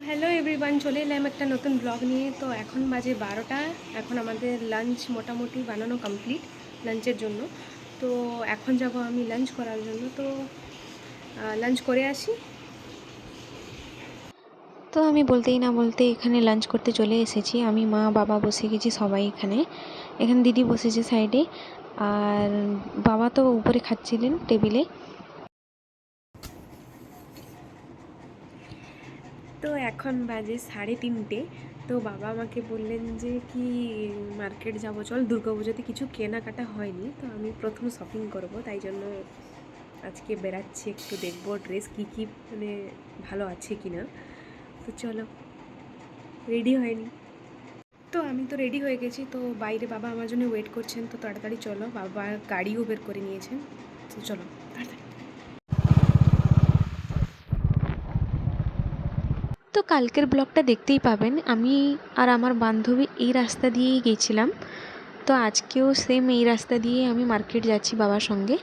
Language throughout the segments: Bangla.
হ্যালো এভরিওয়ান চলে এলাম একটা নতুন ব্লগ নিয়ে। তো এখন বাজে বারোটা। এখন আমাদের লাঞ্চ মোটামুটি বানানো কমপ্লিট লাঞ্চের জন্য। তো এখন যাব আমি লাঞ্চ করার জন্য। তো লাঞ্চ করে আসি। তো আমি বলতেই না বলতে এখানে লাঞ্চ করতে চলে এসেছি। আমি মা, বাবা বসে গেছি সবাই এখানে। এখানে দিদি বসেছে সাইডে আর বাবা তো উপরে খাচ্ছিলেন টেবিলে। তো এখন বাজে সাড়ে তিনটে। তো বাবা আমাকে বললেন যে, কি মার্কেট যাব? চল দুর্গা পুজোতে কিছু কেনাকাটা হয়নি। তো আমি প্রথম শপিং করব। তাই জন্য আজকে বেরাচ্ছি একটু দেখব ড্রেস কী কী মানে ভালো আছে কি না তো চলো রেডি হয়নি। তো আমি তো রেডি হয়ে গেছি। তো বাইরে বাবা আমার জন্য ওয়েট করছেন। তো তাড়াতাড়ি চলো। বাবা গাড়িও বের করে নিয়েছেন। তো চলো তাড়াতাড়ি তো কালকের ব্লগটা দেখতেই পাবেন। আমি আর আমার বান্ধবী এই রাস্তা দিয়েই গেছিলাম। তো আজকেও সেম এই রাস্তা দিয়ে আমি মার্কেট যাচ্ছি বাবার সঙ্গে।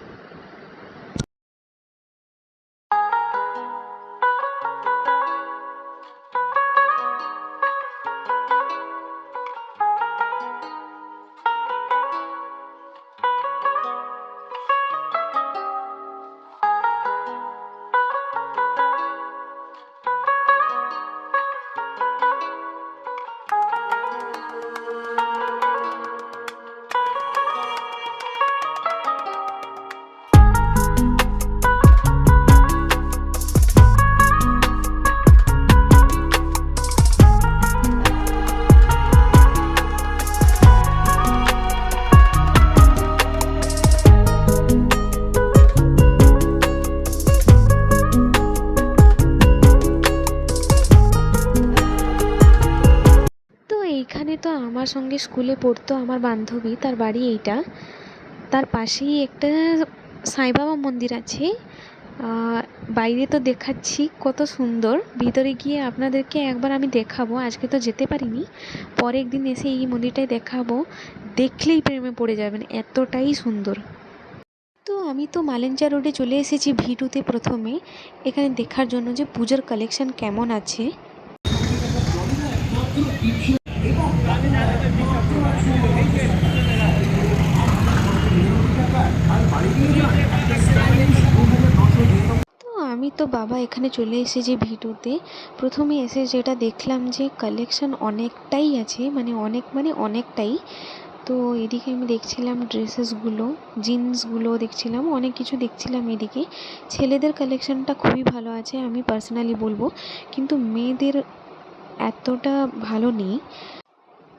আমার সঙ্গে স্কুলে পড়তো আমার বান্ধবী, তার বাড়ি এইটা। তার পাশেই একটা সাইবাবা মন্দির আছে। বাইরে তো দেখাচ্ছি, কত সুন্দর। ভিতরে গিয়ে আপনাদেরকে একবার আমি দেখাবো। আজকে তো যেতে পারিনি। পরে একদিন এসে এই মন্দিরটাই দেখাবো। দেখলেই প্রেমে পড়ে যাবেন, এতটাই সুন্দর। তো আমি তো মালেঞ্জা রোডে চলে এসেছি ভিটুতে প্রথমে। এখানে দেখার জন্য যে পুজোর কালেকশন কেমন আছে। তো বাবা এখানে চলে এসেছি ভিডিওতে। প্রথমে এসে যেটা দেখলাম যে কালেকশন অনেকটাই আছে মানে অনেক মানে অনেকটাই। তো এদিকে আমি দেখছিলাম ড্রেসেসগুলো জিন্সগুলো দেখছিলাম, অনেক কিছু দেখছিলাম এদিকে। ছেলেদের কালেকশনটা খুবই ভালো আছে, আমি পার্সোনালি বলব। কিন্তু মেয়েদের এতটা ভালো নেই।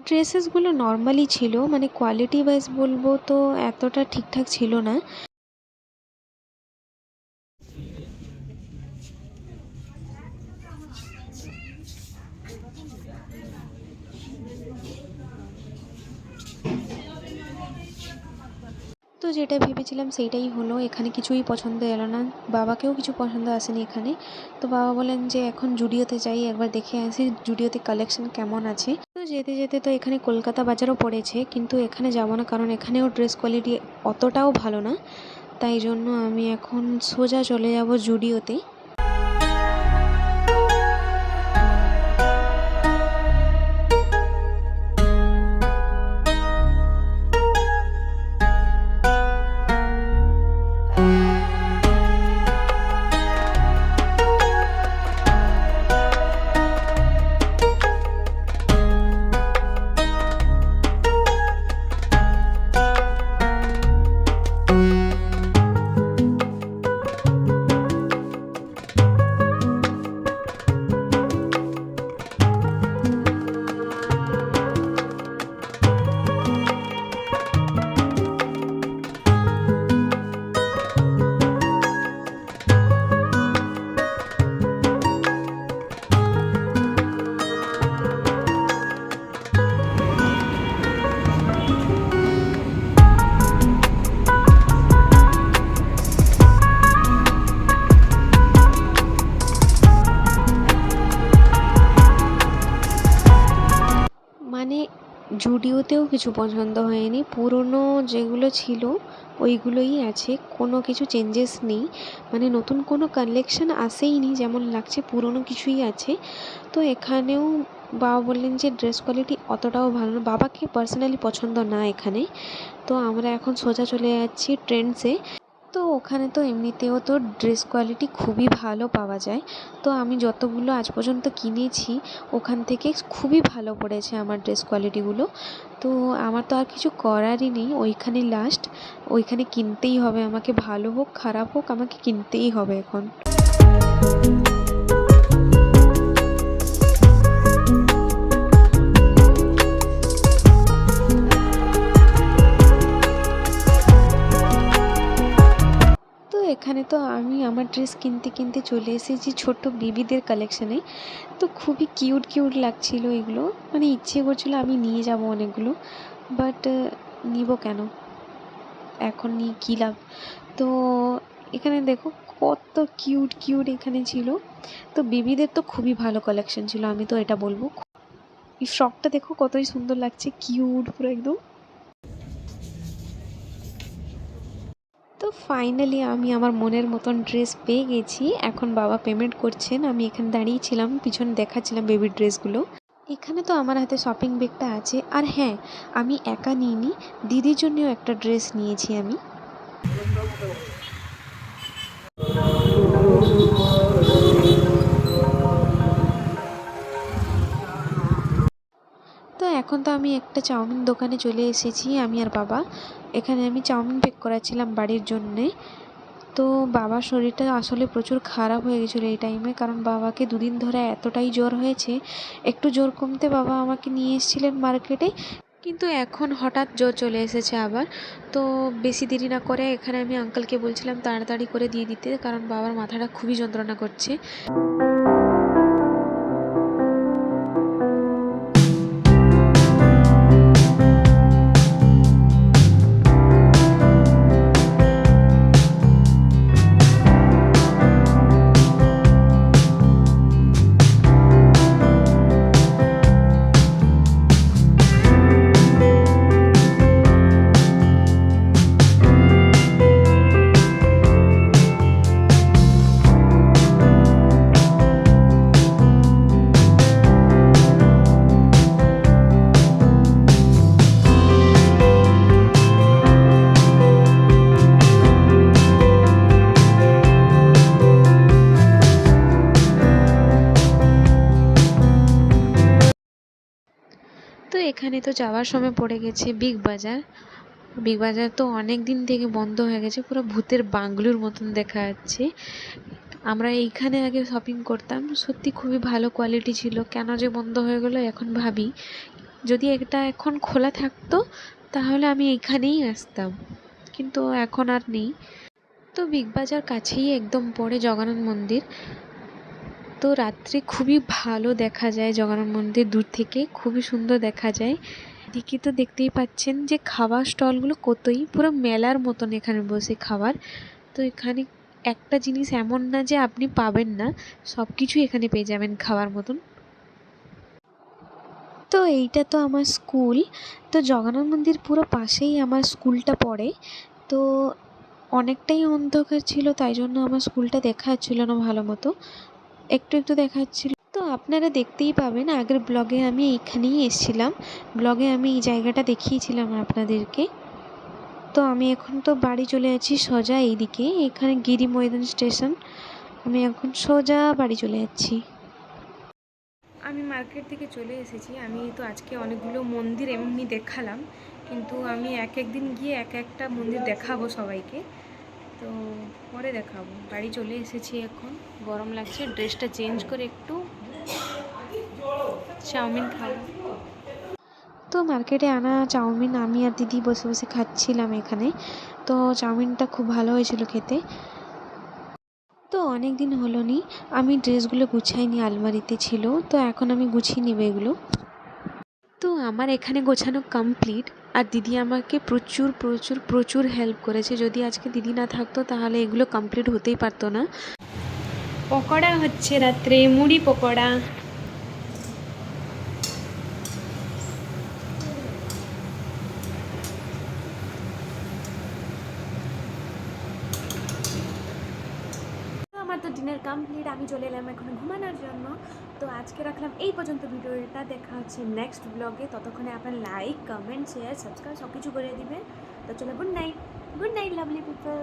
ড্রেসেসগুলো নর্মালি ছিল মানে কোয়ালিটি ওয়াইজ বলব তো এতটা ঠিকঠাক ছিল না। তো যেটা ভেবেছিলাম সেইটাই হলো, এখানে কিছুই পছন্দ এলো না। বাবাকেও কিছু পছন্দ আসেনি এখানে। তো বাবা বলেন যে, এখন জুডিওতে যাই, একবার দেখে আসি জুডিওতে কালেকশন কেমন আছে। তো যেতে যেতে তো এখানে কলকাতা বাজারও পড়েছে, কিন্তু এখানে যাব না, কারণ এখানেও ড্রেস কোয়ালিটি অতটাও ভালো না। তাই জন্য আমি এখন সোজা চলে যাব জুডিওতে। জুডিওতেও কিছু পছন্দ হয়নি। পুরনো যেগুলো ছিল, ওইগুলোই আছে। কোনো কিছু চেঞ্জেস নেই। মানে নতুন কোনো কালেকশন আসেইনি, যেমন লাগছে পুরনো কিছুই আছে। তো এখানেও বাবা বললেন যে ড্রেস কোয়ালিটি অতটাও ভালো না। বাবাকে পার্সোনালি পছন্দ না এখানে। তো আমরা এখন সোজা চলে যাচ্ছি ট্রেন্ডসে তো ওখানে তো এমনিতেও তো ড্রেস কোয়ালিটি খুবই ভালো পাওয়া যায়। তো আমি যতগুলো আজ পর্যন্ত কিনেছি, ওখান থেকে খুবই ভালো পড়েছে আমার ড্রেস কোয়ালিটিগুলো তো আমার তো আর কিছু করারই নেই, ওইখানে লাস্ট ওইখানে কিনতেই হবে। আমাকে ভালো হোক, খারাপ হোক, আমাকে কিনতেই হবে এখন। এখানে তো আমি আমার ড্রেস কিনতে কিনতে চলে এসেছি ছোট্ট বেবিদের কালেকশানে তো খুবই কিউট কিউট লাগছিল এগুলো। মানে ইচ্ছে করছিল আমি নিয়ে যাব অনেকগুলো বাট নিব কেন? এখন নিয়ে কী লাভ? তো এখানে দেখো কত কিউট কিউট এখানে ছিল। তো বেবিদের তো খুবই ভালো কালেকশন ছিল, আমি তো এটা বলব। এই ফ্রকটা দেখো কতই সুন্দর লাগছে কিউট পুরো একদম। তো ফাইনালি আমি আমার মনের মতন ড্রেস পেয়ে গেছি। এখন বাবা পেমেন্ট করছেন। আমি এখানে দাঁড়িয়েছিলাম পিছনে দেখাচ্ছিলাম বেবির ড্রেসগুলো এখানে তো আমার হাতে শপিং ব্যাগটা আছে। আর হ্যাঁ আমি একা নিইনি। দিদির জন্যও একটা ড্রেস নিয়েছি আমি। এখন তো আমি একটা চাউমিন দোকানে চলে এসেছি, আমি আর বাবা। এখানে আমি চাউমিন পেক করাচ্ছিলাম বাড়ির জন্যে। তো বাবার শরীরটা আসলে প্রচুর খারাপ হয়ে গেছিল এই টাইমে কারণ বাবাকে দুদিন ধরে এতটাই জ্বর হয়েছে। একটু জ্বর কমতে বাবা আমাকে নিয়ে এসেছিলেন মার্কেটে কিন্তু এখন হঠাৎ জ্বর চলে এসেছে আবার। তো বেশি দেরি না করে এখানে আমি আঙ্কেলকে বলছিলাম তাড়াতাড়ি করে দিয়ে দিতে, কারণ বাবার মাথাটা খুবই যন্ত্রণা করছে। যাওয়ার সময় পড়ে গেছে বিগ বাজার। বিগ বাজার তো অনেক দিন থেকে বন্ধ হয়ে গেছে, পুরো ভূতের বাংলোর মতন দেখা যাচ্ছে আমরা এইখানে আগে শপিং করতাম, সত্যি খুবই ভালো কোয়ালিটি ছিল। কেন যে বন্ধ হয়ে গেলো এখন ভাবি, যদি এটা এখন খোলা থাকতো, তাহলে আমি এইখানেই আসতাম। কিন্তু এখন আর নেই। তো বিগ বাজার কাছেই একদম পড়ে জগন্নাথ মন্দির। তো রাত্রে খুবই ভালো দেখা যায়, জগন্নাথ মন্দির দূর থেকে খুবই সুন্দর দেখা যায়। এদিকে তো দেখতেই পাচ্ছেন যে খাবার স্টলগুলো কতই, পুরো মেলার মতন এখানে বসে খাবার। তো এখানে একটা জিনিস এমন না যে আপনি পাবেন না সব কিছুই এখানে পেয়ে যাবেন খাওয়ার মতন। তো এইটা তো আমার স্কুল। তো জগন্নাথ মন্দির পুরো পাশেই আমার স্কুলটা পড়ে। তো অনেকটাই অন্ধকার ছিল, তাই জন্য আমার স্কুলটা দেখা যাচ্ছিল না ভালো মতো। একটু একটু দেখা যাচ্ছিল তো আপনারা দেখতেই পাবেন, আগের ব্লগে আমি এইখানেই এসেছিলাম। ব্লগে আমি এই জায়গাটা দেখিয়েছিলাম আপনাদেরকে। তো আমি এখন তো বাড়ি চলে যাচ্ছি সোজা এইদিকে, এখানে গিরি ময়দান স্টেশন। আমি এখন সোজা বাড়ি চলে যাচ্ছি। আমি মার্কেট থেকে চলে এসেছি। আমি তো আজকে অনেকগুলো মন্দির এমনি দেখালাম, কিন্তু আমি এক একদিন গিয়ে এক একটা মন্দির দেখাবো সবাইকে। তো পরে দেখাবো। বাড়ি চলে এসেছি এখন। গরম লাগছে, ড্রেসটা চেঞ্জ করে একটু চাউমিন খাব। তো মার্কেটে আনা চাউমিন আমি আর দিদি বসে বসে খাচ্ছিলাম এখানে। তো চাউমিনটা খুব ভালো হয়েছিল খেতে। তো অনেক দিন হলো নি আমি ড্রেসগুলো গুছাইনি, আলমারিতে ছিল। তো এখন আমি গুছিয়ে নেব এগুলো। তো আমার এখানে গোছানো কমপ্লিট আর দিদি আমাকে প্রচুর প্রচুর প্রচুর হেল্প করেছে। যদি আজকে দিদি না থাকতো, তাহলে এগুলো কমপ্লিট হতেই পারতো না। পকোড়া হচ্ছে রাত্রে, মুড়ি পকোড়া। ডিনার কমপ্লিট আমি চলে এলাম এখন ঘুমানোর জন্য। তো আজকে রাখলাম এই পর্যন্ত ভিডিওটা। দেখা হচ্ছে নেক্সট ব্লগে ততক্ষণে আপনার লাইক কমেন্ট শেয়ার সাবস্ক্রাইব সব কিছু করে দিবেন। তো চলে good night good night lovely people